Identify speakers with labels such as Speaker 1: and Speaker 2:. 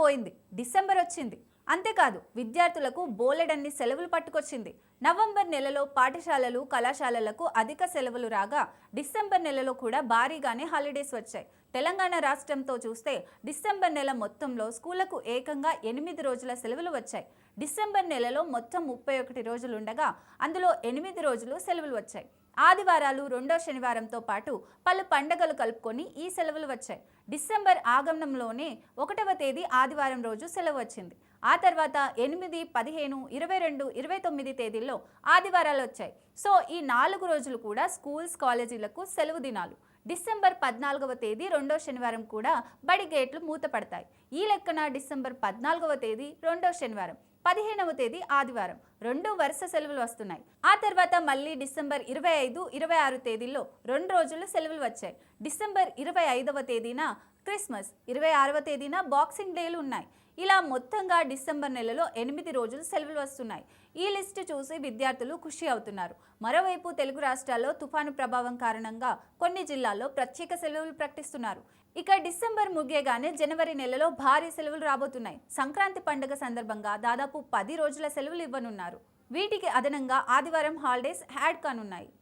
Speaker 1: పోయింది. డిసెంబర్ వచ్చింది. అంతేకాదు విద్యార్థులకు బోలెడన్ని సెలవులు పట్టుకొచ్చింది. నవంబర్ నెలలో పాఠశాలలు కళాశాలలకు అధిక సెలవులు రాగా డిసెంబర్ నెలలో కూడా భారీగానే హాలిడేస్ వచ్చాయి. తెలంగాణ రాష్ట్రంతో చూస్తే డిసెంబర్ నెల మొత్తంలో స్కూళ్ళకు ఏకంగా ఎనిమిది రోజుల సెలవులు వచ్చాయి. డిసెంబర్ నెలలో మొత్తం ముప్పై ఒకటి రోజులు ఉండగా అందులో ఎనిమిది రోజులు సెలవులు వచ్చాయి. ఆదివారాలు రెండో శనివారంతో పాటు పలు పండగలు కలుపుకొని ఈ సెలవులు వచ్చాయి. డిసెంబర్ ఆగమనంలోనే ఒకటవ తేదీ ఆదివారం రోజు సెలవు వచ్చింది. ఆ తర్వాత ఎనిమిది పదిహేను ఇరవై రెండు ఇరవై తొమ్మిది తేదీల్లో ఆదివారాలు వచ్చాయి. సో ఈ నాలుగు రోజులు కూడా స్కూల్స్ కాలేజీలకు సెలవు దినాలు. డిసెంబర్ పద్నాలుగవ తేదీ రెండో శనివారం కూడా బడి గేట్లు మూతపడతాయి. ఈ లెక్కన డిసెంబర్ పద్నాలుగవ తేదీ రెండో శనివారం పదిహేనవ తేదీ ఆదివారం. రెండు వరుస సెలవులు వస్తున్నాయి. ఆ తర్వాత మళ్ళీ డిసెంబర్ ఇరవై ఐదు ఇరవై ఆరు తేదీల్లో రెండు రోజులు సెలవులు వచ్చాయి. డిసెంబర్ ఇరవై ఐదవ తేదీన క్రిస్మస్ ఇరవై ఆరవ తేదీన బాక్సింగ్ డేలు ఉన్నాయి. ఇలా మొత్తంగా డిసెంబర్ నెలలో ఎనిమిది రోజులు సెలవులు వస్తున్నాయి. ఈ లిస్టు చూసి విద్యార్థులు ఖుషి అవుతున్నారు. మరోవైపు తెలుగు రాష్ట్రాల్లో తుఫాను ప్రభావం కారణంగా కొన్ని జిల్లాల్లో ప్రత్యేక సెలవులు ప్రకటిస్తున్నారు. ఇక డిసెంబర్ ముగియగానే జనవరి నెలలో భారీ సెలవులు రాబోతున్నాయి. సంక్రాంతి పండుగ సందర్భంగా దాదాపు పది రోజుల సెలవులు ఇవ్వనున్నారు. వీటికి అదనంగా ఆదివారం హాలిడేస్ యాడ్ కానున్నాయి.